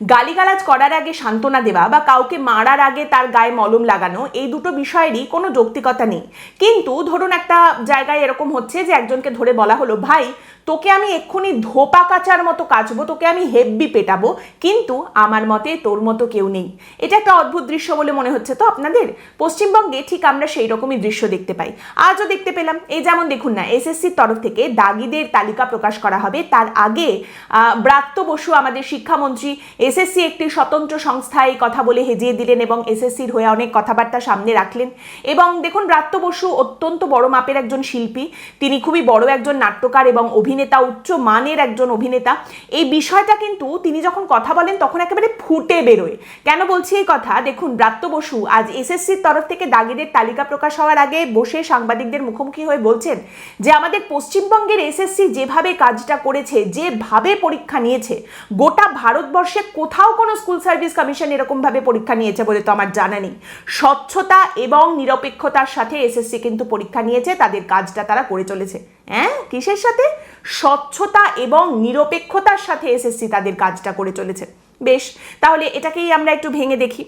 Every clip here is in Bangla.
গালিগালাজ করার আগে সান্ত্বনা দেওয়া বা কাউকে মারার আগে তার গায়ে মলম লাগানো, এই দুটো বিষয়েরই কোনো যৌক্তিকতা নেই। কিন্তু ধরুন একটা জায়গায় এরকম হচ্ছে যে একজনকে ধরে বলা হলো, ভাই তোকে আমি এক্ষুনি ধোপা কাচার মতো কাচবো, তোকে আমি হেব্বি পেটাবো। কিন্তু আমার মতে তোর মতো কেউ নেই। এটা একটা অদ্ভুত দৃশ্য বলে মনে হচ্ছে তো আপনাদের? পশ্চিমবঙ্গে ঠিক আমরা সেই রকমই দৃশ্য দেখতে পাই। আজও দেখতে পেলাম, এই যেমন দেখুন না, এসএসসির তরফ থেকে দাগিদের তালিকা প্রকাশ করা হবে। তার আগে ব্রাত্য বসু আমাদের শিক্ষামন্ত্রী, এসএসসি একটি স্বতন্ত্র সংস্থায় কথা বলে হেজিয়ে দিলেন এবং এসএসসির হয়ে অনেক কথাবার্তা সামনে রাখলেন। এবং দেখুন, ব্রাত্য বসু অত্যন্ত বড় মাপের একজন শিল্পী। তিনি খুবই বড় একজন নাট্যকার এবং অভিনেতা। উচ্চ মানের একজন অভিনেতা, এই বিষয়টা কিন্তু তিনি যখন কথা বলেন তখন একেবারে ফুটে বেরোয়। কেন বলছি এই কথা? দেখুন, ব্রাত্য বসু আজ এসএসসির তরফ থেকে দাগিদের তালিকা প্রকাশ হওয়ার আগে বসে সাংবাদিকদের মুখোমুখি হয়ে বলছেন যে, আমাদের পশ্চিমবঙ্গের এসএসসি যেভাবে কাজটা করেছে, যেভাবে পরীক্ষা নিয়েছে, গোটা ভারতবর্ষে কোথাও কোনো স্কুল সার্ভিস কমিশন এরকমভাবে পরীক্ষা নিয়েছে বলে তো আমার জানা নেই। স্বচ্ছতা এবং নিরপেক্ষতার সাথে এসএসসি কিন্তু পরীক্ষা নিয়েছে, তাদের কাজটা তারা করে চলেছে। হ্যাঁ? কিসের সাথে? স্বচ্ছতা এবং নিরপেক্ষতার সাথে এসএসসি তাদের কাজটা করে চলেছে। বেশ, তাহলে এটাকেই আমরা একটু ভেঙে দেখি।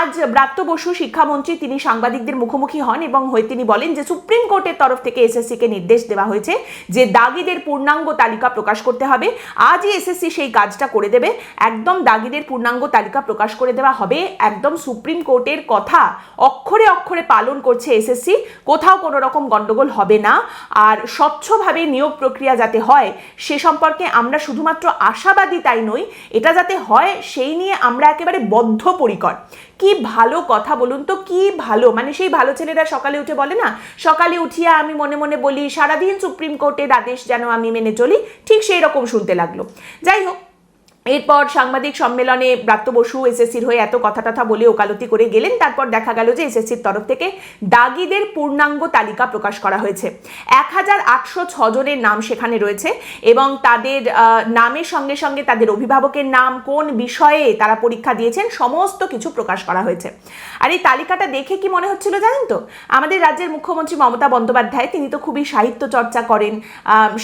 আজ ব্রাত্য বসু শিক্ষামন্ত্রী তিনি সাংবাদিকদের মুখোমুখি হন এবং হয়ে তিনি বলেন যে সুপ্রিম কোর্টের তরফ থেকে এসএসসিকে নির্দেশ দেওয়া হয়েছে যে দাগিদের পূর্ণাঙ্গ তালিকা প্রকাশ করতে হবে। আজই এসএসসি সেই কাজটা করে দেবে। একদম দাগিদের পূর্ণাঙ্গ তালিকা প্রকাশ করে দেওয়া হবে। একদম সুপ্রিম কোর্টের কথা অক্ষরে অক্ষরে পালন করছে এসএসসি। কোথাও কোনো রকম গন্ডগোল হবে না। আর স্বচ্ছভাবে নিয়োগ প্রক্রিয়া যাতে হয়, সে সম্পর্কে আমরা শুধুমাত্র আশাবাদী তাই নই, এটা যাতে হয় সেই নিয়ে আমরা একেবারে বদ্ধপরিকর। কি ভালো কথা বলুন তো, কি ভালো? মানে সেই ভালো ছেলেরা সকালে উঠে বলে না, সকালে উঠিয়া আমি মনে মনে বলি, সারাদিন সুপ্রিম কোর্টের আদেশ যেন আমি মেনে চলি, ঠিক সেই রকম শুনতে লাগল। যাই হোক এরপর সাংবাদিক সম্মেলনে ব্রাত্য বসু এসএসসির হয়ে এত কথা টথা বলে ওকালতি করে গেলেন। তারপর দেখা গেল যে এসএসসির তরফ থেকে দাগিদের পূর্ণাঙ্গ তালিকা প্রকাশ করা হয়েছে। এক হাজার আটশো ছজনের নাম সেখানে রয়েছে এবং তাদের নামের সঙ্গে সঙ্গে তাদের অভিভাবকের নাম, কোন বিষয়ে তারা পরীক্ষা দিয়েছেন, সমস্ত কিছু প্রকাশ করা হয়েছে। আর এই তালিকাটা দেখে কি মনে হচ্ছিল জানেন তো? আমাদের রাজ্যের মুখ্যমন্ত্রী মমতা বন্দ্যোপাধ্যায়, তিনি তো খুবই সাহিত্য চর্চা করেন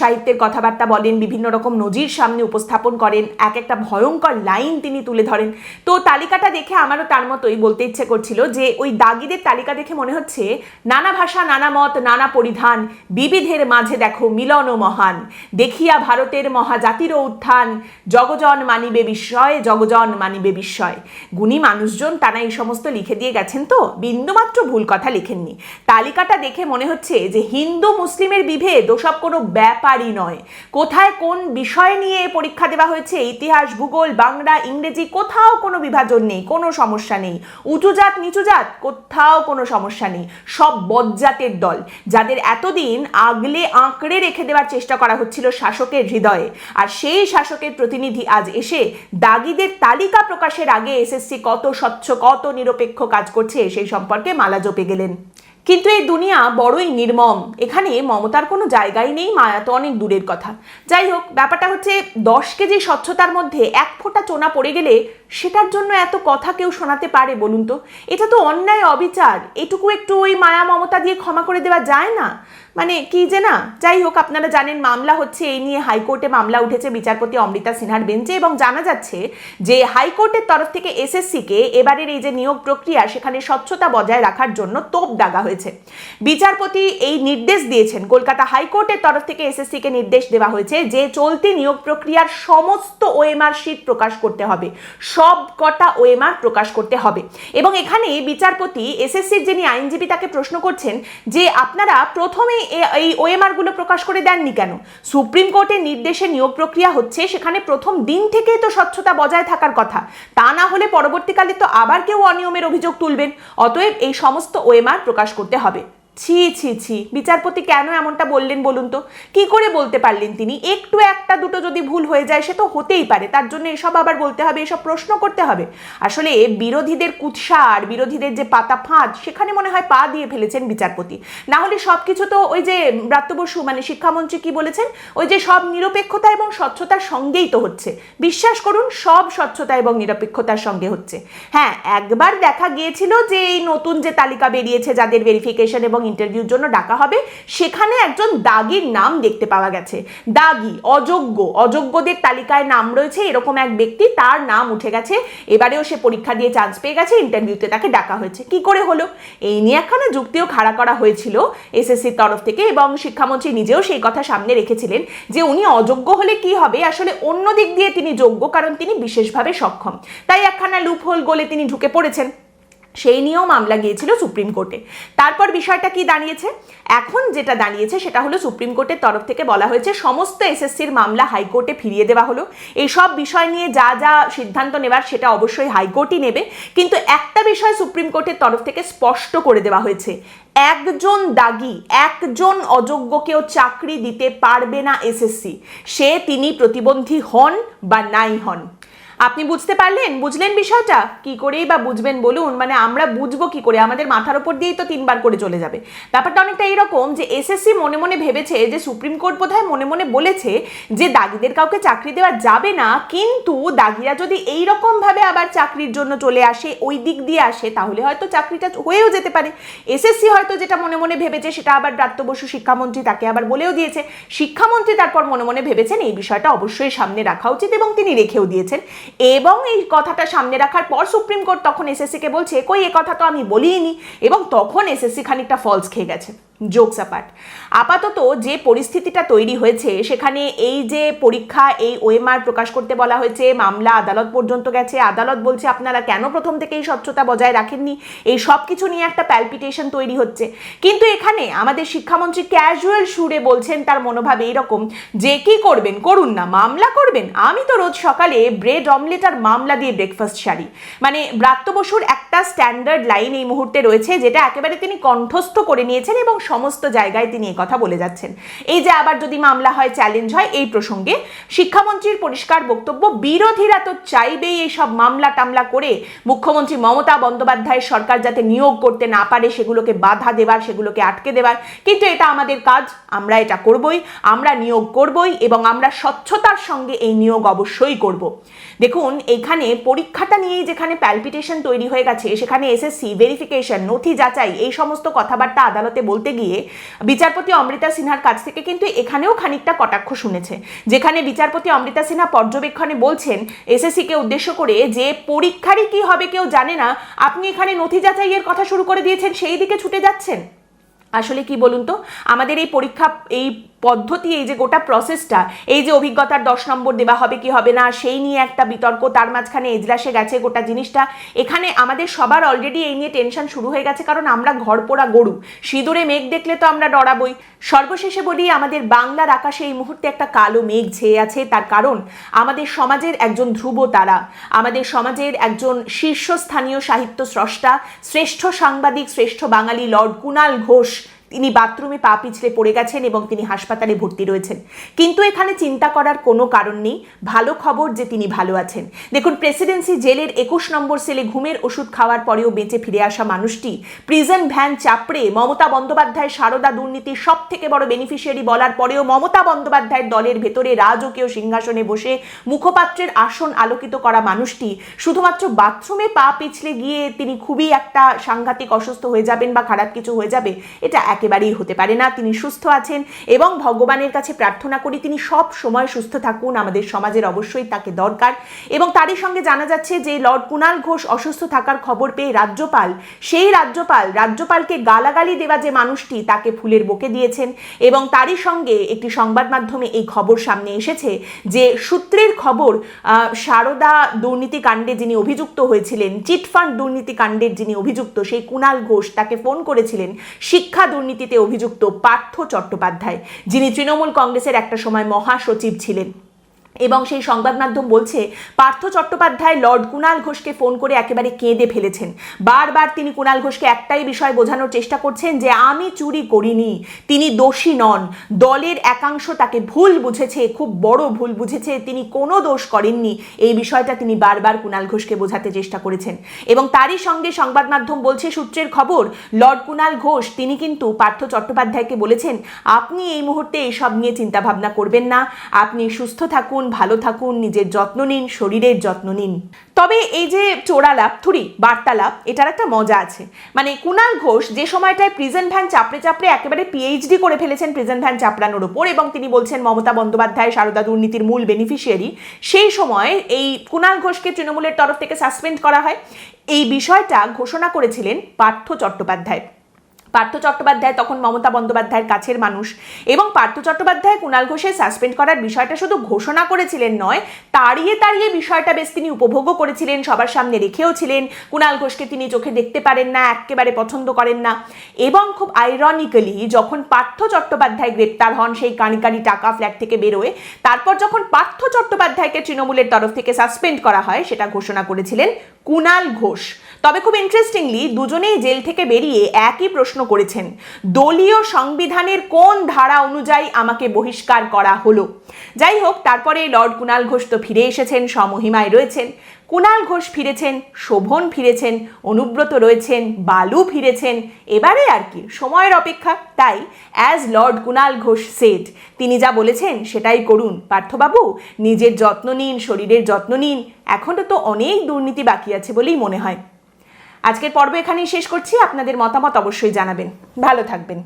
সাহিত্যের কথাবার্তা বলেন, বিভিন্ন রকম নজির সামনে উপস্থাপন করেন, এক এক একটা ভয়ঙ্কর লাইন তিনি তুলে ধরেন। তো তালিকাটা দেখে আমারও তার মতোই বলতে ইচ্ছে করছিল যে ওই দাগিদের তালিকা দেখে মনে হচ্ছে, নানা ভাষা, নানা মত, নানা পরিধান, বিবিধের মাঝে দেখো মিলন ও মহান। দেখিয়া ভারতের মহাজাতিরও উত্থান, জগজন মানিবে বিস্ময়, জগজন মানিবে বিস্ময়। গুণী মানুষজন তারা এই সমস্ত লিখে দিয়ে গেছেন তো? বিন্দুমাত্র ভুল কথা লিখেননি। তালিকাটা দেখে মনে হচ্ছে যে হিন্দু মুসলিমের বিভেদ ওসব কোনো ব্যাপারই নয়। কোথায় কোন বিষয় নিয়ে পরীক্ষা দেওয়া হয়েছে ইতিহাস ভূগোল, বাংলা, ইংরেজি, কোথাও কোনো বিভাজন নেই, কোনো সমস্যা নেই। উঁচু জাত, নিচু জাত, কোথাও কোনো সমস্যা নেই। সব বজ্জাতের দল। যাদের এতদিন আগলে আঁকড়ে রেখে দেওয়ার চেষ্টা করা হচ্ছিল শাসকের হৃদয়ে। আর সেই শাসকের প্রতিনিধি আজ এসে দাগিদের তালিকা প্রকাশের আগে এসএসসি কত স্বচ্ছ, কত নিরপেক্ষ কাজ করছে সেই সম্পর্কে মালা জপে গেলেন। কিন্তু এই দুনিয়া বড়ই নির্মম। এখানে মমতার কোনো জায়গাই নেই, মায়া তো অনেক দূরের কথা। যাই হোক, ব্যাপারটা হচ্ছে দশ কেজি স্বচ্ছতার মধ্যে এক ফোঁটা চোনা পড়ে গেলে সেটার জন্য এত কথা কেউ শোনাতে পারে বলুন তো? এটা তো অন্যায় অবিচার। এটুকু একটু ওই মায়া মমতা দিয়ে ক্ষমা করে দেওয়া যায় না? মানে কি যে না? যাই হোক, আপনারা জানেন মামলা হচ্ছে এই নিয়ে হাইকোর্টে মামলা উঠেছে বিচারপতি অমৃতা সিনহার বেঞ্চে এবং জানা যাচ্ছে যে হাইকোর্টের তরফ থেকে এসএসসিকে এবারের এই যে নিয়োগ প্রক্রিয়া সেখানে স্বচ্ছতা বজায় রাখার জন্য তোপ দাগা হয়েছে। বিচারপতি এই নির্দেশ দিয়েছেন। কলকাতা হাইকোর্টের তরফ থেকে এসএসসিকে নির্দেশ দেওয়া হয়েছে যে চলতি নিয়োগ প্রক্রিয়ার সমস্ত ওএমআর শিট প্রকাশ করতে হবে। সব কটা ওএমআর প্রকাশ করতে হবে। এবং এখানে বিচারপতি, এসএসসির যিনি আইনজীবী, তাকে প্রশ্ন করছেন যে আপনারা প্রথমে এই ওএমআরগুলো প্রকাশ করে দেননি কেন? সুপ্রিম কোর্টের নির্দেশে নিয়োগ প্রক্রিয়া হচ্ছে, সেখানে প্রথম দিন থেকেই তো স্বচ্ছতা বজায় থাকার কথা। তা না হলে পরবর্তীকালে তো আবার কেউ অনিয়মের অভিযোগ তুলবেন। অতএব এই সমস্ত ওএমআর প্রকাশ করতে হবে। ছি ছি ছি। বিচারপতি কেন এমনটা বললেন বলুন তো? কি করে বলতে পারলেন তিনি? একটু একটা দুটো যদি ভুল হয়ে যায়, সে তো হতেই পারে। তার জন্য এসব আবার বলতে হবে, এসব প্রশ্ন করতে হবে। আসলে বিরোধীদের কুৎসার, বিরোধীদের যে পাতা ফাঁদ, সেখানে মনে হয় পা দিয়ে ফেলেছেন বিচারপতি। না হলে সব কিছু তো ওই যে ব্রাত্য বসু মানে শিক্ষামন্ত্রী কি বলেছেন? ওই যে সব নিরপেক্ষতা এবং স্বচ্ছতার সঙ্গেই তো হচ্ছে। বিশ্বাস করুন, সব স্বচ্ছতা এবং নিরপেক্ষতার সঙ্গে হচ্ছে। হ্যাঁ একবার দেখা গিয়েছিল যে এই নতুন যে তালিকা বেরিয়েছে, যাদের ভেরিফিকেশন এবং ইন্টারভিউর জন্য ডাকা হবে, সেখানে একজন দাগির নাম দেখতে পাওয়া গেছে। দাগি, অযোগ্য, অযোগ্যদের তালিকায় নাম রয়েছে, এরকম এক ব্যক্তি, তার নাম উঠে গেছে, এবারেও সে পরীক্ষা দিয়ে চান্স পেয়ে গেছে ইন্টারভিউতে তাকে ডাকা হয়েছে। কি করে হলো? এই নিয়ে একখানা যুক্তিও খাড়া করা হয়েছিল এসএসসির তরফ থেকে এবং শিক্ষামন্ত্রী নিজেও সেই কথা সামনে রেখেছিলেন যে উনি অযোগ্য হলে কি হবে? আসলে অন্য দিক দিয়ে তিনি যোগ্য, কারণ তিনি বিশেষভাবে সক্ষম। তাই একখানা লুপহোল গোলে তিনি ঢুকে পড়েছেন। সেই নিয়েও মামলা গিয়েছিল সুপ্রিম কোর্টে। তারপর বিষয়টা কি দাঁড়িয়েছে? এখন যেটা দাঁড়িয়েছে সেটা হলো সুপ্রিম কোর্টের তরফ থেকে বলা হয়েছে, সমস্ত এসএসসির মামলা হাইকোর্টে ফিরিয়ে দেওয়া হলো। এই সব বিষয় নিয়ে যা যা সিদ্ধান্ত নেবার সেটা অবশ্যই হাইকোর্টই নেবে। কিন্তু একটা বিষয় সুপ্রিম কোর্টের তরফ থেকে স্পষ্ট করে দেওয়া হয়েছে, একজন দাগি, একজন অযোগ্যকেও চাকরি দিতে পারবে না এসএসসি। সে তিনি প্রতিবন্ধী হন বা নাই হন। আপনি বুঝতে পারলেন? বুঝলেন বিষয়টা? কি করেই বা বুঝবেন বলুন? মানে আমরা বুঝব কি করে? আমাদের মাথার উপর দিয়েই তো তিনবার করে চলে যাবে। ব্যাপারটা অনেকটা এরকম যে এসএসসি মনে মনে ভেবেছে যে সুপ্রিম কোর্ট বোধহয় মনে মনে বলেছে যে দাগিদের কাউকে চাকরি দেওয়া যাবে না, কিন্তু দাগিরা যদি এই রকম ভাবে আবার চাকরির জন্য চলে আসে, ওই দিক দিয়ে আসে, তাহলে হয়তো চাকরিটা হয়েও যেতে পারে। এসএসসি হয়তো যেটা মনে মনে ভেবেছে, সেটা আবার ব্রাত্য বসু শিক্ষামন্ত্রী তাকে আবার বলেও দিয়েছে। শিক্ষামন্ত্রী তারপর মনে মনে ভেবেছেন, এই বিষয়টা অবশ্যই সামনে রাখা উচিত এবং তিনি রেখেও দিয়েছেন। এবং এই কথাটা সামনে রাখার পর সুপ্রিম কোর্ট তখন এসএসসিকে বলছে কই এ কথা তো আমি বলিনি। এবং তখন এসএসসি খানিকটা ফলস খেয়ে গেছে। জোকস অ্যাপার্ট আপাতত যে পরিস্থিতিটা তৈরি হয়েছে, সেখানে এই যে পরীক্ষা, এই ওএমআর প্রকাশ করতে বলা হয়েছে, মামলা আদালত পর্যন্ত গেছে। আদালত বলছে, আপনারা কেন প্রথম থেকে এই স্বচ্ছতা বজায় রাখেননি? এই সব কিছু নিয়ে একটা প্যালপিটেশন তৈরি হচ্ছে। কিন্তু এখানে আমাদের শিক্ষামন্ত্রী ক্যাজুয়াল সুরে বলছেন, তার মনোভাব এইরকম, যে কি করবেন, করুন না, মামলা করবেন। আমি তো রোজ সকালে ব্রেড অমলেট আর মামলা দিয়ে ব্রেকফাস্ট সারি। মানে ব্রাত্য বসুর একটা স্ট্যান্ডার্ড লাইন এই মুহূর্তে রয়েছে, যেটা একেবারে তিনি কণ্ঠস্থ করে নিয়েছেন এবং সমস্ত জায়গায় তিনি কথা বলে যাচ্ছেন। এই যে আবার যদি মামলা হয় চ্যালেঞ্জ হয়, এই প্রসঙ্গে শিক্ষামন্ত্রীর পরিষ্কার বক্তব্য, বিরোধীরা তো চাইবেই এই সব মামলা টামলা করে মুখ্যমন্ত্রী মমতা বন্দ্যোপাধ্যায়ের সরকার যাতে নিয়োগ করতে না পারে, সেগুলোকে বাধা দেওয়ার, সেগুলোকে আটকে দেওয়ার। কিন্তু এটা আমাদের কাজ, আমরা এটা করবই, আমরা নিয়োগ করবই এবং আমরা স্বচ্ছতার সঙ্গে এই নিয়োগ অবশ্যই করব। দেখুন, এখানে পরীক্ষাটা নিয়েই যেখানে প্যালপিটেশন তৈরি হয়ে গেছে, সেখানে এসএসসি ভেরিফিকেশন নথি যাচাই, এই সমস্ত কথাবার্তা আদালতে বলতে গিয়ে বিচারপতি অমৃতা সিনহার কাছ থেকে কিন্তু এখানেও খানিকটা কটাক্ষ শুনেছে। যেখানে বিচারপতি অমৃতা সিনহা পর্যবেক্ষণে বলছেন, এসএসসিকে উদ্দেশ্য করে যে পরীক্ষারই কি হবে কেউ জানে না, আপনি এখানে নথি যাচাইয়ের কথা শুরু করে দিয়েছেন, সেই দিকে ছুটে যাচ্ছেন? আসলে কি বলুন তো? আমাদের এই পরীক্ষা, এই পদ্ধতি, এই যে গোটা প্রসেসটা এই যে অভিজ্ঞতার দশ নম্বর দেওয়া হবে কি হবে না, সেই নিয়ে একটা বিতর্ক, তার মাঝখানে এজলাসে গেছে গোটা জিনিসটা। এখানে আমাদের সবার অলরেডি এই নিয়ে টেনশন শুরু হয়ে গেছে, কারণ আমরা ঘর পোড়া গরু। সিঁদুরে মেঘ দেখলে তো আমরা ডরাবই। সর্বশেষে বলি, আমাদের বাংলার আকাশে এই মুহূর্তে একটা কালো মেঘ ছেয়ে আছে, তার কারণ আমাদের সমাজের একজন ধ্রুব তারা। আমাদের সমাজের একজন শীর্ষস্থানীয় সাহিত্য স্রষ্টা, শ্রেষ্ঠ সাংবাদিক, শ্রেষ্ঠ বাঙালি, লর্ড কুনাল ঘোষ। তিনি বাথরুমে পা পিছলে পড়ে গেছেন এবং তিনি হাসপাতালে ভর্তি রয়েছেন। কিন্তু এখানে চিন্তা করার কোনো কারণ নেই। ভালো খবর যে তিনি ভালো আছেন। দেখুন, প্রেসিডেন্সি জেলের একুশ নম্বর সেলে ঘুমের ওষুধ খাওয়ার পরেও বেঁচে ফিরে আসা মানুষটি প্রিজন ভ্যান চাপড়ে মমতা বন্দ্যোপাধ্যায় সারদা দুর্নীতির সব থেকে বড় বেনিফিশিয়ারি বলার পরেও মমতা বন্দ্যোপাধ্যায়ের দলের ভেতরে রাজকীয় সিংহাসনে বসে মুখপাত্রের আসন আলোকিত করা মানুষটি শুধুমাত্র বাথরুমে পা পিছলে গিয়ে তিনি খুবই একটা সাংঘাতিক অসুস্থ হয়ে যাবেন বা খারাপ কিছু হয়ে যাবে, এটা একেবারেই হতে পারে না। তিনি সুস্থ আছেন এবং ভগবানের কাছে প্রার্থনা করি তিনি সব সময় সুস্থ থাকুন। আমাদের সমাজের অবশ্যই তাকে দরকার। এবং তারই সঙ্গে জানা যাচ্ছে যে, লর্ড কুণাল ঘোষ অসুস্থ থাকার খবর পেয়ে রাজ্যপাল, সেই রাজ্যপাল, রাজ্যপালকে গালাগালি দেওয়া যে মানুষটি, তাকে ফুলের বকে দিয়েছেন। এবং তারই সঙ্গে একটি সংবাদ মাধ্যমে এই খবর সামনে এসেছে যে, সূত্রের খবর সারদা দুর্নীতি কাণ্ডে যিনি অভিযুক্ত হয়েছিলেন, চিটফান্ড দুর্নীতি কাণ্ডের যিনি অভিযুক্ত, সেই কুণাল ঘোষ তাকে ফোন করেছিলেন শিক্ষা দুর্নীতিতে অভিযুক্ত পার্থ চট্টোপাধ্যায় যিনি তৃণমূল কংগ্রেসের একটা সময় মহাসচিব ছিলেন। এবং সেই সংবাদ মাধ্যম বলছে, পার্থ চট্টোপাধ্যায় লর্ড কুণাল ঘোষকে ফোন করে একেবারে কেঁদে ফেলেছেন। বারবার তিনি কুণাল ঘোষকে একটাই বিষয় বোঝানোর চেষ্টা করছেন যে, আমি চুরি করিনি, তিনি দোষী নন, দলের একাংশ তাকে ভুল বুঝেছে, খুব বড় ভুল বুঝেছে, তিনি কোনো দোষ করেননি। এই বিষয়টা তিনি বারবার কুণাল ঘোষকে বোঝাতে চেষ্টা করেছেন। এবং তারই সঙ্গে সংবাদ মাধ্যম বলছে, সূত্রের খবর, লর্ড কুণাল ঘোষ, তিনি কিন্তু পার্থ চট্টোপাধ্যায়কে বলেছেন, আপনি এই মুহূর্তে এসব নিয়ে চিন্তাভাবনা করবেন না, আপনি সুস্থ থাকুন ভালো থাকুন, নিজের যত্ন নিন, শরীরের যত্ন নিন। তবে এই যে চোরালাপ, থুরি, বার্তালাপ, এটার একটা মজা আছে। মানে কুণাল ঘোষ যে সময়টায় প্রিজন ভ্যান চাপড়ে চাপড়ে একেবারে পিএইচডি করে ফেলেছেন প্রিজন ভ্যান চাপড়ানোর ওপর এবং তিনি বলছেন মমতা বন্দ্যোপাধ্যায়, সারদা দুর্নীতির মূল বেনিফিশিয়ারি সেই সময় এই কুণাল ঘোষকে তৃণমূলের তরফ থেকে সাসপেন্ড করা হয়। এই বিষয়টা ঘোষণা করেছিলেন পার্থ চট্টোপাধ্যায়। পার্থ চট্টোপাধ্যায়, তখন মমতা বন্দ্যোপাধ্যায়ের কাছের মানুষ। এবং পার্থ চট্টোপাধ্যায় কুণাল ঘোষের সাসপেন্ড করার বিষয়টা শুধু ঘোষণা করেছিলেন নয়, তাড়িয়ে তাড়িয়ে বিষয়টা বেশ তিনি উপভোগও করেছিলেন, সবার সামনে রেখেও ছিলেন। কুণাল ঘোষকে তিনি চোখে দেখতে পারেন না একেবারে পছন্দ করেন না। এবং খুব আইরনিক্যালি যখন পার্থ চট্টোপাধ্যায় গ্রেপ্তার হন, সেই কানিকানি টাকা ফ্ল্যাট থেকে বেরোয়, তারপর যখন পার্থ চট্টোপাধ্যায়কে তৃণমূলের তরফ থেকে সাসপেন্ড করা হয়, সেটা ঘোষণা করেছিলেন কুণাল ঘোষ। তবে খুব ইন্টারেস্টিংলি দুজনেই জেল থেকে বেরিয়ে একই প্রশ্ন করেছেন। দলীয় সংবিধানের কোন ধারা অনুযায়ী আমাকে বহিষ্কার করা হলো? যাই হোক, তারপরে লর্ড কুণাল ঘোষ তো ফিরে এসেছেন সমহিমায় রয়েছেন। কুণাল ঘোষ ফিরেছেন, শোভন ফিরেছেন, অনুব্রত রয়েছেন, বালু ফিরেছেন। এবারে আর কি, সময়ের অপেক্ষা। তাই as lord Kunal Ghosh said তিনি যা বলেছেন সেটাই করুন। পার্থবাবু, নিজের যত্ন নিন, শরীরের যত্ন নিন। এখনও তো অনেক দুর্নীতি বাকি আছে বলেই মনে হয়। আজকের পর্ব এখানেই শেষ করছি। আপনাদের মতামত অবশ্যই জানাবেন। ভালো থাকবেন।